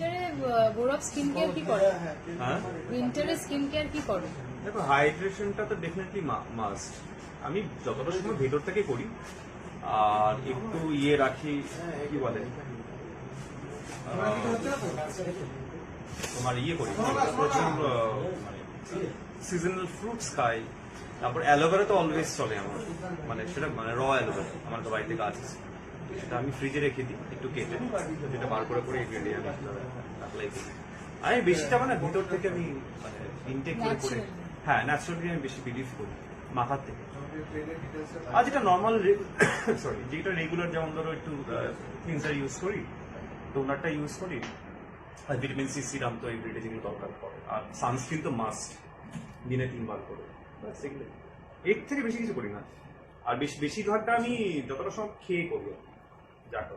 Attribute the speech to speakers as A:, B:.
A: উইন্টারে গৌরব skin care কি করে?
B: হ্যাঁ?
A: উইন্টারে স্কিন কেয়ার কি করে?
B: দেখো হাইড্রেশনটা তো ডেফিনেটলি মাস্ট আমি যতটা সময় ভেতর থেকে করি। আর একটু ইয়ে রাখি কি বলে? তোমার ইয়ে করি। প্রচুর মানে সিজনাল ফ্রুটস খাই। তারপর অ্যালোভেরা তো অলওয়েজ চলে আমার। মানে সেটা মানে র অ্যালোভেরা আমার তো বাড়িতে গাছ আছে। সেটা আমি ফ্রিজে রেখে দিই একটু কেটে। যেটা বার করে করে ইনগ্রেডিয়েন্ট আমি অ্যাপ্লাই করি। আমি বেশিটা মানে ভিতর থেকে আমি মানে ইনটেক করে করে হ্যাঁ ন্যাচারালি আমি বেশি বিলিভ করি মাথার থেকে। আর যেটা নর্মাল সরি যেটা রেগুলার যেমন ধরো একটু ক্লিনজার ইউজ করি টোনারটা ইউজ করি আর ভিটামিন সি সিরাম তো এভরিডে যেগুলো দরকার পড়ে। আর সানস্ক্রিন তো মাস্ট দিনে তিনবার করে। এর থেকে বেশি কিছু করি না। আর বেশি বেশিরভাগটা আমি যতটা সব খেয়ে করি جاٹو